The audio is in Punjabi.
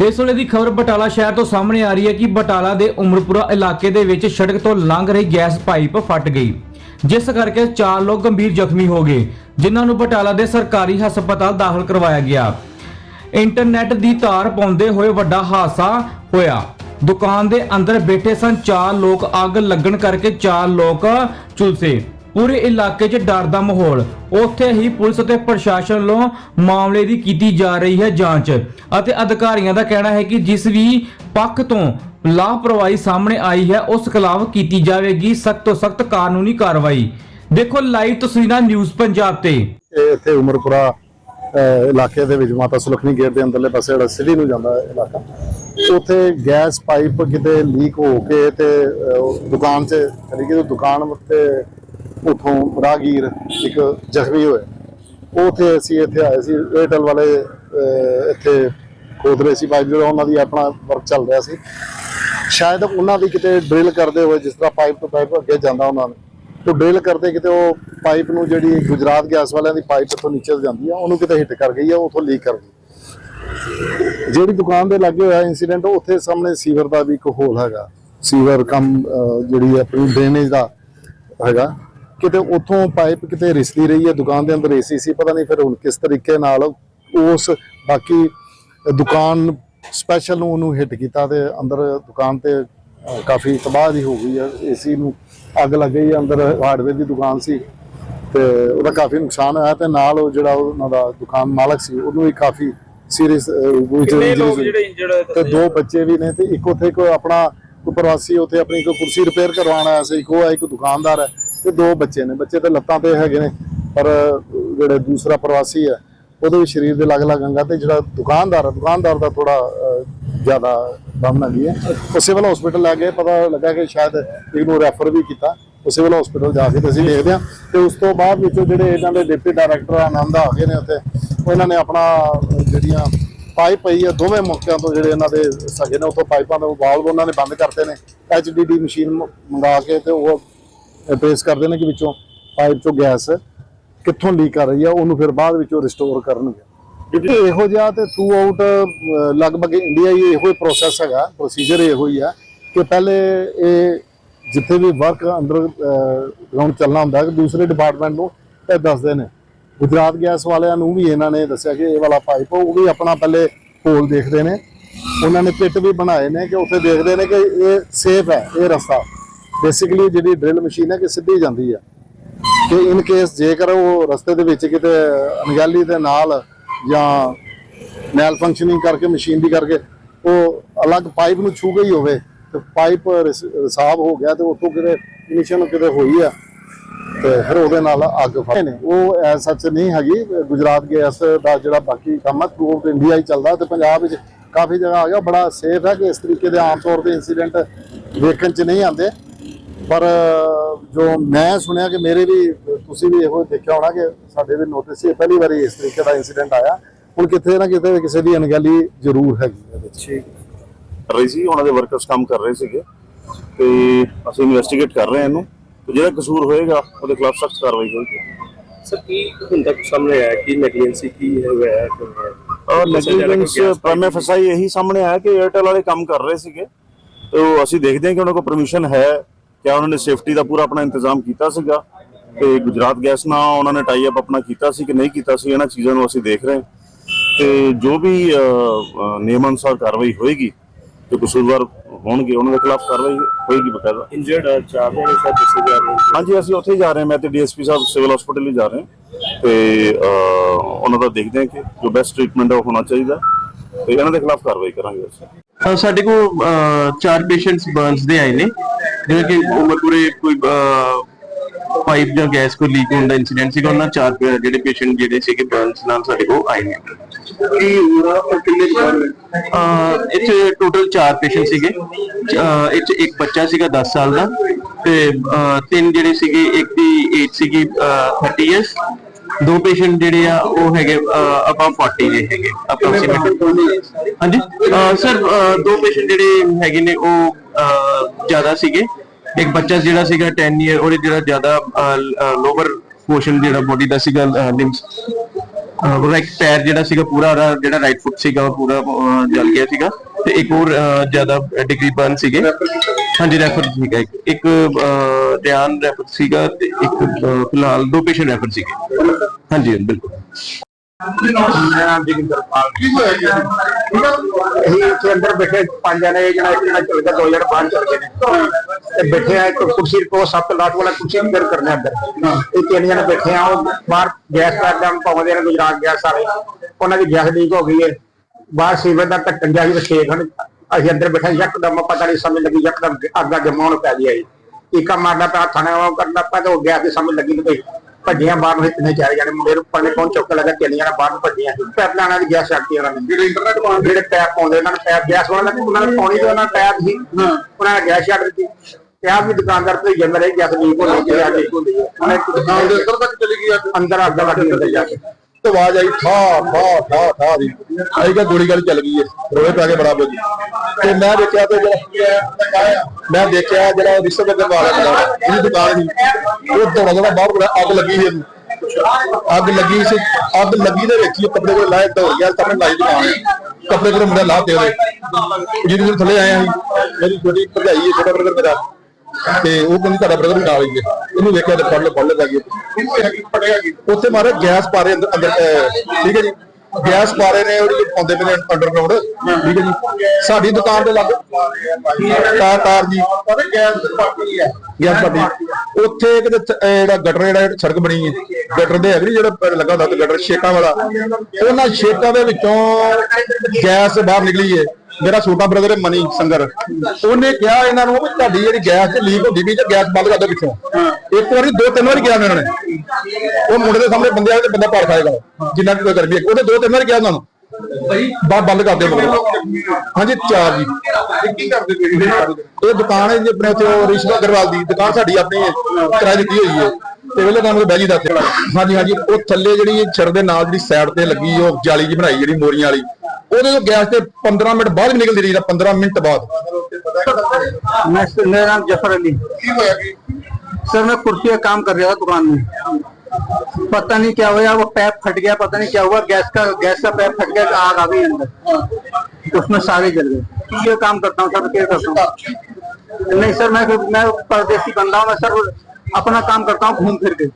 ਇਸ ਵੇਲੇ ਦੀ ਖਬਰ ਬਟਾਲਾ ਸ਼ਹਿਰ ਤੋਂ ਸਾਹਮਣੇ ਆ ਰਹੀ ਹੈ ਕਿ ਬਟਾਲਾ ਦੇ ਉਮਰਪੁਰਾ ਇਲਾਕੇ ਦੇ ਵਿੱਚ ਸੜਕ ਤੋਂ ਲੰਘ ਰਹੀ ਗੈਸ ਪਾਈਪ ਫਟ ਗਈ, ਜਿਸ ਕਰਕੇ ਚਾਰ ਲੋਕ ਗੰਭੀਰ ਜ਼ਖਮੀ ਹੋ ਗਏ, ਜਿਨ੍ਹਾਂ ਨੂੰ ਬਟਾਲਾ ਦੇ ਸਰਕਾਰੀ ਹਸਪਤਾਲ ਦਾਖਲ ਕਰਵਾਇਆ ਗਿਆ। ਇੰਟਰਨੈਟ ਦੀ ਤਾਰ ਪਾਉਂਦੇ ਹੋਏ ਵੱਡਾ ਹਾਦਸਾ ਹੋਇਆ। ਦੁਕਾਨ ਦੇ ਅੰਦਰ ਬੈਠੇ ਸਨ ਚਾਰ ਲੋਕ, ਅੱਗ ਲੱਗਣ ਕਰਕੇ ਚਾਰ ਲੋਕ ਝੁਲਸੇ। ਪੂਰੇ ਇਲਾਕੇ 'ਚ ਡਰ ਦਾ ਮਾਹੌਲ। ਉੱਥੇ ਹੀ ਪੁਲਿਸ ਅਤੇ ਪ੍ਰਸ਼ਾਸਨ ਵੱਲੋਂ ਮਾਮਲੇ ਦੀ ਕੀਤੀ ਜਾ ਰਹੀ ਹੈ ਜਾਂਚ ਅਤੇ ਅਧਿਕਾਰੀਆਂ ਦਾ ਕਹਿਣਾ ਹੈ ਕਿ ਜਿਸ ਵੀ ਪੱਖ ਤੋਂ ਲਾਪਰਵਾਹੀ ਸਾਹਮਣੇ ਆਈ ਹੈ, ਉਸ ਖਿਲਾਫ ਕੀਤੀ ਜਾਵੇਗੀ ਸਖਤ ਤੋਂ ਸਖਤ ਕਾਨੂੰਨੀ ਕਾਰਵਾਈ। ਦੇਖੋ ਲਾਈਵ ਤਸਵੀਰਾਂ ਨਿਊਜ਼ ਪੰਜਾਬ ਤੇ। ਇਹ ਇੱਥੇ ਉਮਰਪੁਰਾ ਇਲਾਕੇ ਦੇ ਵਿੱਚ ਮਾਤਾ ਸੁਲਖਣੀ ਗੇਟ ਦੇ ਅੰਦਰਲੇ ਪਾਸੇ ਜਿਹੜਾ ਸਿਟੀ ਨੂੰ ਜਾਂਦਾ ਇਲਾਕਾ। ਉੱਥੇ ਗੈਸ ਪਾਈਪ ਕਿਤੇ ਲੀਕ ਹੋ ਕੇ ਤੇ ਦੁਕਾਨ 'ਚ ਚਲੀ ਗਈ ਦੁਕਾਨ ਤੇ ਉਥੋਂ ਰਾਗੀਰ ਇੱਕ ਜ਼ਖਮੀ ਹੋਏ। ਉੱਥੇ ਅਸੀਂ ਇੱਥੇ ਆਏ ਸੀ ਏਅਰਟੈਲ ਵਾਲੇ ਇੱਥੇ ਖੋਦ ਰਹੇ ਸੀ ਪਾਈਪ ਜਿਹੜਾ ਉਹਨਾਂ ਦੀ ਆਪਣਾ ਵਰਕ ਚੱਲ ਰਿਹਾ ਸੀ। ਸ਼ਾਇਦ ਉਹਨਾਂ ਦੀ ਕਿਤੇ ਡਰਿਲ ਕਰਦੇ ਹੋਏ ਜਿਸ ਤਰ੍ਹਾਂ ਪਾਈਪ ਤੋਂ ਪਾਈਪ ਅੱਗੇ ਜਾਂਦਾ ਉਹਨਾਂ ਨੇ। ਤੋਂ ਡਰਿਲ ਕਰਦੇ ਕਿਤੇ ਉਹ ਪਾਈਪ ਨੂੰ ਜਿਹੜੀ ਗੁਜਰਾਤ ਗੈਸ ਵਾਲਿਆਂ ਦੀ ਪਾਈਪ ਤੋਂ ਨੀਚੇ ਜਾਂਦੀ ਆ ਉਹਨੂੰ ਕਿਤੇ ਹਿੱਟ ਕਰ ਗਈ ਆ ਉਥੋਂ ਲੀਕ ਕਰ ਗਈ। ਜਿਹੜੀ ਦੁਕਾਨ ਦੇ ਲੱਗੇ ਹੋਇਆ ਇਨਸੀਡੈਂਟ ਉੱਥੇ ਸਾਹਮਣੇ ਸੀਵਰ ਦਾ ਵੀ ਇੱਕ ਹੋਲ ਹੈਗਾ। ਸੀਵਰ ਕੰਮ ਅਹ, ਜਿਹੜੀ ਆਪਣੀ ਡਰੇਨੇਜ ਦਾ ਹੈਗਾ। ਕਿਤੇ ਉੱਥੋਂ ਪਾਈਪ ਕਿਤੇ ਰਿਸਦੀ ਰਹੀ ਹੈ ਦੁਕਾਨ ਦੇ ਅੰਦਰ ਏਸੀ ਸੀ ਪਤਾ ਨਹੀਂ ਫਿਰ ਹੁਣ ਕਿਸ ਤਰੀਕੇ ਨਾਲ ਉਸ ਬਾਕੀ ਦੁਕਾਨ ਸਪੈਸ਼ਲ ਨੂੰ ਉਹਨੂੰ ਹਿੱਟ ਕੀਤਾ ਤੇ ਅੰਦਰ ਦੁਕਾਨ ਤੇ ਕਾਫੀ ਤਬਾਹ ਹੋ ਗਈ ਹੈ। ਏਸੀ ਨੂੰ ਅੱਗ ਲੱਗ ਗਈ ਅੰਦਰ ਹਾਰਡਵੇਅਰ ਦੀ ਦੁਕਾਨ ਸੀ ਤੇ ਉਹਦਾ ਕਾਫੀ ਨੁਕਸਾਨ ਹੋਇਆ ਤੇ ਨਾਲ ਉਹ ਜਿਹੜਾ ਉਹਨਾਂ ਦਾ ਦੁਕਾਨ ਮਾਲਕ ਸੀ ਉਹਨੂੰ ਵੀ ਕਾਫੀ ਸੀਰੀਅਸ ਤੇ ਦੋ ਬੱਚੇ ਵੀ ਨੇ ਤੇ ਇੱਕ ਉੱਥੇ ਕੋਈ ਆਪਣਾ ਕੋਈ ਪ੍ਰਵਾਸੀ ਉੱਥੇ ਆਪਣੀ ਕੋਈ ਕੁਰਸੀ ਰਿਪੇਅਰ ਕਰਵਾਉਣ ਆਇਆ ਸੀ ਇੱਕ ਉਹ ਹੈ ਇੱਕ ਦੁਕਾਨਦਾਰ ਹੈ। ਤੇ ਦੋ ਬੱਚੇ ਨੇ, ਬੱਚੇ ਤਾਂ ਲੱਤਾਂ ਤੇ ਹੈਗੇ ਨੇ, ਪਰ ਜਿਹੜੇ ਦੂਸਰਾ ਪ੍ਰਵਾਸੀ ਹੈ, ਉਹਦੇ ਵੀ ਸਰੀਰ ਦੇ ਅਲੱਗ-ਅਲੱਗ ਅੰਗਾਂ ਤੇ ਜਿਹੜਾ ਦੁਕਾਨਦਾਰ ਹੈ ਦੁਕਾਨਦਾਰ ਦਾ ਥੋੜਾ ਜ਼ਿਆਦਾ ਦਮ ਲੱਗੀ ਹੈ। ਉਹ ਸਿਵਲ ਹਸਪੀਟਲ ਲੈ ਗਏ, ਪਤਾ ਲੱਗਾ ਕਿ ਸ਼ਾਇਦ ਇਹਨੂੰ ਰੈਫਰ ਵੀ ਕੀਤਾ ਉਹ ਸਿਵਲ ਹਸਪੀਟਲ ਜਾ ਕੇ ਤੇ ਅਸੀਂ ਦੇਖਦੇ ਹਾਂ। ਤੇ ਉਸ ਤੋਂ ਬਾਅਦ ਵਿੱਚੋਂ ਜਿਹੜੇ ਇਹਨਾਂ ਦੇ ਡਿਪਟੀ ਡਾਇਰੈਕਟਰ ਆਨੰਦ ਆ ਗਏ ਨੇ ਉੱਥੇ। ਉਹ ਇਹਨਾਂ ਨੇ ਆਪਣਾ, ਜਿਹੜੀਆਂ ਪਾਈਪ ਪਈ ਆ, ਦੋਵੇਂ ਮੌਕਿਆਂ ਤੋਂ ਜਿਹੜੇ ਇਹਨਾਂ ਦੇ ਸਗੇ ਨੇ, ਉੱਥੋਂ ਪਾਈਪਾਂ ਦੇ ਵਾਲਵ ਉਹਨਾਂ ਨੇ ਬੰਦ ਕਰਤੇ ਨੇ ਐਚਡੀਡੀ ਮਸ਼ੀਨ ਮ- ਮੰਗਾ ਕੇ ਤੇ ਉਹ ਟ੍ਰੇਸ ਕਰਦੇ ਨੇ ਕਿ ਵਿੱਚੋਂ ਪਾਈਪ ਚੋਂ ਗੈਸ ਕਿੱਥੋਂ ਲੀਕ ਕਰ ਰਹੀ ਆ, ਉਹਨੂੰ ਫਿਰ ਬਾਅਦ ਵਿੱਚੋਂ ਰਿਸਟੋਰ ਕਰਨਗੇ। ਕਿਉਂਕਿ ਇਹੋ ਜਿਹਾ ਤੇ ਥਰੂ ਆਊਟ ਲਗਭਗ ਇੰਡੀਆ ਹੀ ਇਹੋ ਹੀ ਪ੍ਰੋਸੈਸ ਹੈਗਾ ਪ੍ਰੋਸੀਜਰ ਇਹੋ ਹੀ ਆ ਕਿ ਪਹਿਲੇ ਇਹ ਜਿੱਥੇ ਵੀ ਵਰਕ ਅੰਡਰ ਗਰਾਊਂਡ ਚੱਲਣਾ ਹੁੰਦਾ ਹੈ ਦੂਸਰੇ ਡਿਪਾਰਟਮੈਂਟ ਨੂੰ ਇਹ ਦੱਸਦੇ ਨੇ। ਗੁਜਰਾਤ ਗੈਸ ਵਾਲਿਆਂ ਨੂੰ ਵੀ ਇਹਨਾਂ ਨੇ ਦੱਸਿਆ ਕਿ ਇਹ ਵਾਲਾ ਪਾਈਪ ਉਹ ਵੀ ਆਪਣਾ ਪਹਿਲੇ ਹੋਲ ਦੇਖਦੇ ਨੇ। ਉਹਨਾਂ ਨੇ ਪਿੱਟ ਵੀ ਬਣਾਏ ਨੇ ਕਿ ਉੱਥੇ ਦੇਖਦੇ ਨੇ ਕਿ ਇਹ ਸੇਫ ਹੈ, ਇਹ ਰਸਤਾ। ਬੇਸਿਕਲੀ ਜਿਹੜੀ ਡਰਿਲ ਮਸ਼ੀਨ ਹੈ ਕਿ ਸਿੱਧੀ ਜਾਂਦੀ ਹੈ ਕਿ ਇਨ ਕੇਸ ਜੇਕਰ ਉਹ ਰਸਤੇ ਦੇ ਵਿੱਚ ਕਿਤੇ ਅਣਗਹਿਲੀ ਦੇ ਨਾਲ ਜਾਂ ਮੈਲ ਫੰਕਸ਼ਨਿੰਗ ਕਰਕੇ ਮਸ਼ੀਨ ਦੀ ਕਰਕੇ ਉਹ ਅਲੱਗ ਪਾਈਪ ਨੂੰ ਛੂ ਗਈ ਹੋਵੇ, ਤੇ ਪਾਈਪ ਰਿਸਾਬ ਹੋ ਗਿਆ ਤੇ ਉੱਥੋਂ ਕਿਤੇ ਇਨੀਸ਼ੀਅਲ ਕਿਤੇ ਹੋਈ ਆ, ਤੇ ਫਿਰ ਉਹਦੇ ਨਾਲ ਅੱਗ ਫੜ ਨੇ ਉਹ ਐ ਸੱਚ ਨਹੀਂ ਹੈਗੀ, ਗੁਜਰਾਤ ਗੈਸ ਦਾ ਜਿਹੜਾ ਬਾਕੀ ਕੰਮ ਹੈ ਥਰੂ ਇੰਡੀਆ ਹੀ ਚੱਲਦਾ ਤੇ ਪੰਜਾਬ ਵਿੱਚ ਕਾਫੀ ਜਗ੍ਹਾ ਆ ਗਿਆ। ਬੜਾ ਸੇਫ ਹੈ ਕਿ ਇਸ ਤਰੀਕੇ ਦੇ ਆਮ ਤੌਰ ਤੇ ਇਨਸੀਡੈਂਟ ਵੇਖਣ ਚ ਨਹੀਂ ਆਉਂਦੇ। ਪਰ ਜੋ ਮੈਂ ਸੁਣਿਆ ਕਿ ਮੇਰੇ ਵੀ ਤੁਸੀਂ ਵੀ ਇਹੋ ਦੇਖਿਆ ਹੋਣਾ ਕਿ ਸਾਡੇ ਵੀ ਨੋਟਿਸ ਸੀ ਪਹਿਲੀ ਵਾਰੀ ਇਸ ਤਰੀਕੇ ਦਾ ਇਨਸੀਡੈਂਟ ਆਇਆ। ਹੁਣ ਕਿਤੇ ਨਾ ਕਿਤੇ ਕਿਸੇ ਦੀ ਅਣਗਹਿਲੀ ਜ਼ਰੂਰ ਹੈਗੀ ਇਹਦੇ ਵਿੱਚ। ਸੀ ਉਹਨਾਂ ਦੇ ਵਰਕਰਸ ਕੰਮ ਕਰ ਰਹੇ ਸੀਗੇ ਤੇ ਅਸੀਂ ਇਨਵੈਸਟੀਗੇਟ ਕਰ ਰਹੇ ਹਾਂ ਇਹਨੂੰ। ਤੇ ਜਿਹੜਾ ਕਸੂਰ ਹੋਏਗਾ ਉਹਦੇ ਖਿਲਾਫ ਸਖਤ ਕਾਰਵਾਈ ਹੋਏਗੀ। ਸਰ ਕੀ ਹੁਣ ਤੱਕ ਸਾਹਮਣੇ ਆਇਆ ਕਿ ਨੈਗਲੀਜੈਂਸੀ ਕੀ ਹੈ ਹੋਇਆ ਔਰ ਨੈਗਲੀਜੈਂਸ ਫਸਾਈ ਇਹੀ ਸਾਹਮਣੇ ਆਇਆ ਕਿ 에ਅਰਟੈਲ ਵਾਲੇ ਕੰਮ ਕਰ ਰਹੇ ਸੀਗੇ। ਤੇ ਅਸੀਂ ਦੇਖਦੇ ਹਾਂ ਕਿ ਉਹਨਾਂ ਕੋਲ ਪਰਮਿਸ਼ਨ ਹੈ ਕਿ ਉਹਨਾਂ ਨੇ ਸੇਫਟੀ ਦਾ ਪੂਰਾ ਆਪਣਾ ਇੰਤਜ਼ਾਮ ਕੀਤਾ ਸੀਗਾ ਤੇ ਗੁਜਰਾਤ ਗੈਸ ਨਾਲ ਉਹਨਾਂ ਨੇ ਟਾਈ ਅਪ ਆਪਣਾ ਕੀਤਾ ਸੀ ਕਿ ਨਹੀਂ ਕੀਤਾ ਸੀ ਇਹਨਾਂ ਚੀਜ਼ਾਂ ਨੂੰ ਅਸੀਂ ਦੇਖ ਰਹੇ ਹਾਂ। ਤੇ ਜੋ ਵੀ ਨਿਯਮ ਅਨੁਸਾਰ ਕਾਰਵਾਈ ਹੋਏਗੀ ਤੇ ਕਸੂਰਵਾਰ ਹੋਣਗੇ ਉਹਨਾਂ ਦੇ ਖਿਲਾਫ ਕਾਰਵਾਈ ਹੋਏਗੀ ਬਕਾਇਦਾ। ਇੰਜਰਡ ਚਾਰ ਜਣੇ ਸਰ ਦੱਸੇ ਜਾ ਰਹੇ ਹਾਂਜੀ ਅਸੀਂ ਉੱਥੇ ਹੀ ਜਾ ਰਹੇ ਹਾਂ। ਮੈਂ ਤੇ ਡੀਐਸਪੀ ਸਾਹਿਬ ਸਿਵਲ ਹਸਪੀਟਲ ਹੀ ਜਾ ਰਹੇ ਹਾਂ। ਤੇ ਉਹਨਾਂ ਦਾ ਦੇਖਦੇ ਹਾਂ ਕਿ ਜੋ ਬੈਸਟ ਟ੍ਰੀਟਮੈਂਟ ਹੈ ਉਹ ਹੋਣਾ ਚਾਹੀਦਾ। ਤੇ ਇਹਨਾਂ ਦੇ ਖਿਲਾਫ ਕਾਰਵਾਈ ਕਰਾਂਗੇ ਅਸੀਂ। ਸਾਡੇ ਕੋਲ ਚਾਰ ਪੇਸ਼ੈਂਟਸ ਬਰਨਸ ਦੇ ਆਏ ਨੇ। ਜਿਵੇਂ ਕਿ ਉਮਰਪੁਰੇ ਕੋਈ ਪਾਈਪ ਜਾਂ ਗੈਸ ਕੋਈ ਲੀਕ ਹੋਣ ਦਾ ਇਨਸੀਡੈਂਟ ਸੀਗਾ ਉਹਨਾਂ ਚਾਰ ਪੇ- ਜਿਹੜੇ ਪੇਸ਼ੈਂਟ ਜਿਹੜੇ ਸੀਗੇ ਬਰਨਸ ਨਾਲ ਸਾਡੇ ਕੋਲ ਆਏ ਨੇ। ਕੀ ਕਿੰਨੇ ਇੱਥੇ ਟੋਟਲ ਚਾਰ ਪੇਸ਼ੈਂਟ ਸੀਗੇ। ਅਹ, ਇਹ 'ਚ ਇੱਕ ਬੱਚਾ ਸੀਗਾ 10 ਸਾਲ ਦਾ ਤੇ ਅਹ, ਤਿੰਨ ਜਿਹੜੇ ਸੀਗੇ ਇੱਕ ਦੀ ਏਜ ਸੀਗੀ ਅਹ, 30 ਇਅਰਸ ਦੋ ਪੇਸ਼ੈਂਟ ਜਿਹੜੇ ਆ ਉਹ ਹੈਗੇ ਅਬਾਊਟ 40 ਦੇ ਹੈਗੇ ਹਾਂਜੀ? ਸਰ ਦੋ ਪੇਸ਼ੈਂਟ ਜਿਹੜੇ ਹੈਗੇ ਨੇ ਉਹ ਜ਼ਿਆਦਾ ਸੀਗੇ। ਇੱਕ ਬੱਚਾ ਜਿਹੜਾ ਸੀਗਾ 10 ਇਅਰ ਉਹਦੇ ਜਿਹੜਾ ਜ਼ਿਆਦਾ ਲੋਅਰ ਪੋਰਸ਼ਨ ਜਿਹੜਾ ਬੋਡੀ ਦਾ ਸੀਗਾ ਲਿੰਬਸ ਰਾਈਟ ਪੈਰ ਜਿਹੜਾ ਸੀਗਾ ਪੂਰਾ ਉਹਦਾ ਜਿਹੜਾ ਰਾਈਟ ਫੁੱਟ ਸੀਗਾ ਉਹ ਪੂਰਾ ਜਲ ਗਿਆ ਸੀਗਾ। ਤੇ ਇੱਕ ਹੋਰ ਜ਼ਿਆਦਾ ਡਿਗਰੀ ਬਰਨ ਸੀਗੇ। ਹਾਂਜੀ ਰੈਫਰ ਸੀਗਾ ਇੱਕ। ਇੱਕ ਧਿਆਨ ਰੈਫਰ ਸੀਗਾ ਤੇ ਇੱਕ ਫਿਲਹਾਲ ਦੋ ਪੇਸ਼ੈਂਟ ਰੈਫਰ ਸੀਗੇ। ਹਾਂਜੀ ਬਿਲਕੁਲ। ਅਸੀਂ ਇੱਥੇ ਅੰਦਰ ਬੈਠੇ, ਪੰਜ ਜਣੇ ਜਿਹੜਾ ਇੱਕ ਜਣਾ ਚਲ ਗਿਆ ਦੋ ਜਣੇ ਬਾਹਰ ਚਲ ਗਏ। ਨੇ ਤੇ ਬੈਠੇ ਆ, ਇੱਕ ਕੁਰਸੀ ਕੋ ਸਭ ਲਾਟ ਵਾਲਾ ਕੁਰਸੀ ਅੰਦਰ ਕਰਨੇ ਅੰਦਰ। ਇਹ ਤਿੰਨ ਜਣੇ ਬੈਠੇ ਆ, ਉਹ ਬਾਹਰ ਗੈਸ ਦਾ ਦਮ ਪਾਉਂਦੇ ਨੇ ਗੁਜਰਾਤ ਗੈਸ ਵਾਲੇ ਉਹਨਾਂ ਦੀ ਗੈਸ ਲੀਕ ਹੋ ਗਈ ਹੈ ਬਾਹਰ ਸੀਵਰ ਦਾ ਢੱਕਣ ਜਾ ਕੇ ਛੇ ਅਸੀਂ ਅੰਦਰ ਬੈਠੇ ਯਕਦਮ ਪਤਾ ਨਹੀਂ ਸਮਝ ਲੱਗੀ ਯਕਦਮ ਅੱਗਾ ਜਮਾਉਣ ਪੈ ਗਿਆ ਜੀ। ਇੱਕਾ ਮਾਰਦਾ ਪਿਆ ਥਾਣੇ ਉਹ ਕਰਦਾ ਪਿਆ ਤੇ ਉਹ ਗੈਸ ਦੀ ਸਮਝ ਲੱਗੀ ਨਹੀਂ ਭੱਜੀਆਂ ਬਾਹਰ ਨੂੰ ਇਤਨੇ ਚਾਰ ਜਣੇ ਮੁੰਡੇ ਨੂੰ ਪਣੇ ਪਹੁੰਚ ਚੁੱਕ ਲੱਗਾ ਤਿੰਨ ਜਣੇ ਬਾਹਰ ਨੂੰ ਭੱਜੀਆਂ। ਪੈਪ ਲਾਣਾ ਦੀ ਗੈਸ ਛੱਡਤੀ ਉਹਨਾਂ ਨੇ। ਜਿਹੜੇ ਇੰਟਰਨੈਟ ਪਾਉਣ ਜਿਹੜੇ ਪੈਪ ਪਾਉਂਦੇ ਉਹਨਾਂ ਨੇ ਪੈਪ ਗੈਸ ਵਾਲਾ ਨੇ ਉਹਨਾਂ ਨੇ ਪਾਉਣੀ ਤੇ ਉਹਨਾਂ ਪੈਪ ਸੀ। ਉਹਨਾਂ ਨੇ ਗੈਸ ਛੱਡ ਦਿੱਤੀ। ਤੇ ਆਪ ਵੀ ਦੁਕਾਨਦਾਰ ਤੇ ਜੰਮ ਰਹੀ ਗੈਸ ਲੀਕ ਹੋ ਰਹੀ ਹੈ ਉਹਨੇ ਦੁਕਾਨ ਦੇ ਅੰਦਰ ਤੱਕ ਚਲੀ ਗਈ ਅੰਦਰ ਅੱਗ ਲੱਗ ਅੰਦਰ ਜਾ ਕੇ ਤੇ ਆਵਾਜ਼ ਆਈ, ਠਾ ਠਾ ਠਾ ਠਾ ਦੀ। ਆਈ ਕਿ ਗੋਲੀ ਗਾਲੀ ਚੱਲ ਗਈ ਏ, ਰੋਏ ਪੈ ਕੇ ਬੜਾ ਬੋਲੀ ਤੇ ਮੈਂ ਦੇਖਿਆ ਤੇ ਜਿਹੜਾ ਮੈਂ ਦੇਖਿਆ ਜਿਹੜਾ ਰਿਸ਼ਵਤ ਦੇ ਵਾਲਾ ਜਿਹੜਾ ਇਹਦੀ ਦੁਕਾਨ ਸੀ। ਉਹ ਦੌੜਾ ਦੌੜਾ ਬਾਹਰ ਬੜਾ ਅੱਗ ਲੱਗੀ ਸੀ ਅੱਗ ਲੱਗੀ ਸੀ, ਅੱਗ ਲੱਗੀ ਦੇ ਵਿੱਚ ਕੱਪੜੇ ਕੋਲ ਲਾਏ ਦੌੜ ਗਿਆ ਸਾਹਮਣੇ ਲਾਈ ਦੁਕਾਨ ਕੱਪੜੇ ਕੋਲ ਮੁੰਡਾ ਲਾਹ ਤੇ ਉਹਦੇ। ਜਿਹਦੇ ਥੱਲੇ ਆਇਆ ਸੀ, ਮੇਰੀ ਛੋਟੀ ਭਰਜਾਈ ਹੈ ਛੋਟਾ ਬ੍ਰਦਰ ਮੇਰਾ। ਤੇ ਉਹ ਕਹਿੰਦੀ ਤੁਹਾਡਾ ਬ੍ਰਦਰ ਨਾਲ ਹੀ ਹੈ ਇਹਨੂੰ ਵੇਖਿਆ ਤੇ ਫੜ ਲੈ ਫੜ ਲੈ ਜਾ ਕੇ। ਉੱਥੇ ਮਾਰੇ ਗੈਸ ਪਾ ਰਹੇ ਅੰਦਰ ਅੰਦਰ ਅਹ, ਠੀਕ ਹੈ ਜੀ? ਗੈਸ ਪਾ ਰਹੇ ਨੇ, ਉਹਦੀ ਪਾਉਂਦੇ ਪਏ ਨੇ ਅੰਡਰਗਰਾਉਂਡ ਠੀਕ ਹੈ ਜੀ। ਸਾਡੀ ਦੁਕਾਨ ਦੇ ਲੱਗ ਤਾਰ ਤਾਰ ਜੀ। ਗੈਸ ਪਾਰਟੀ ਹੈ ਗੈਸ ਪਾਰਟੀ ਉੱਥੇ ਕਿਤੇ ਜਿਹੜਾ ਗਟਰ ਜਿਹੜਾ ਸੜਕ ਬਣੀ ਹੈ। ਗਟਰ ਦੇ ਹੈਗੇ ਜਿਹੜਾ ਲੱਗਾ ਹੁੰਦਾ, ਗਟਰ ਛੇਕਾਂ ਵਾਲਾ। ਉਹਨਾਂ ਛੇਕਾਂ ਦੇ ਵਿੱਚੋਂ ਗੈਸ ਬਾਹਰ ਨਿਕਲੀ ਹੈ ਮੇਰਾ ਛੋਟਾ ਬ੍ਰਦਰ ਹੈ, ਮਨੀ ਸੰਗਰ। ਉਹਨੇ ਕਿਹਾ ਇਹਨਾਂ ਨੂੰ ਤੁਹਾਡੀ ਜਿਹੜੀ ਗੈਸ ਲੀਕ ਹੁੰਦੀ ਵੀ ਤੇ ਗੈਸ ਬੰਦ ਕਰ ਦਿਓ ਪਿੱਛੋਂ। ਇੱਕ ਵਾਰੀ, ਦੋ ਤਿੰਨ ਵਾਰੀ ਕਿਹਾ ਉਹਨਾਂ ਨੇ। ਉਹ ਮੁੰਡੇ ਦੇ ਸਾਹਮਣੇ ਬੰਦੇ ਆਏ ਤੇ ਬੰਦਾ ਪਾੜ ਖਾਏਗਾ। ਜਿੰਨਾ ਕਿ ਕੋਈ ਗਰਮੀ ਹੈ। ਦੋ ਤਿੰਨ ਵਾਰੀ ਕਿਹਾ ਉਹਨਾਂ ਨੂੰ ਬਾ ਬੰਦ ਕਰ ਦੇ ਮਗਰ ਹਾਂਜੀ ਚਾਰ ਜੀ ਕੀ ਕਰਦੇ ਇਹ ਦੁਕਾਨ ਹੈ ਜੀ ਆਪਣੇ ਉੱਥੇ ਉਹ ਰਿਸ਼ਵਾ ਅਗਰਵਾਲ ਦੀ ਦੁਕਾਨ ਸਾਡੀ ਆਪਣੀ ਹੈ ਕਿਰਾਏ ਦਿੱਤੀ ਹੋਈ ਹੈ ਤੇ ਵੇਲੇ ਕੰਮ ਤੇ ਬਹਿ ਜੀ ਦਾ ਹਾਂਜੀ ਹਾਂਜੀ ਉਹ ਥੱਲੇ ਜਿਹੜੀ ਛੜ ਦੇ ਨਾਲ ਜਿਹੜੀ ਸਾਈਡ ਤੇ ਲੱਗੀ ਉਹ ਜਾਲੀ ਜੀ ਬਣਾਈ ਜਿਹੜੀ ਮੋਰੀਆਂ ਵਾਲੀ ਉਹਦੇ ਤੋਂ ਗੈਸ ਤੇ 15 ਮਿੰਟ ਬਾਅਦ ਵੀ ਨਿਕਲਦੀ ਰਹੀ 15 ਮਿੰਟ ਬਾਅਦ मैं मेरा नाम जफर अली सर मैं कुर्सी का काम कर रहा था दुकान में पता नहीं क्या हुआ वो पैप फट गया, पता नहीं क्या हुआ, गैस का गैस का पैप फट गया, आग आ गई अंदर। उसमें सारे जल गए। ये काम करता हूँ, सर क्या करता हूँ। नहीं, सर, मैं मैं परदेसी बंदा हूँ, मैं सर, अपना काम करता हूँ, घूम फिर के।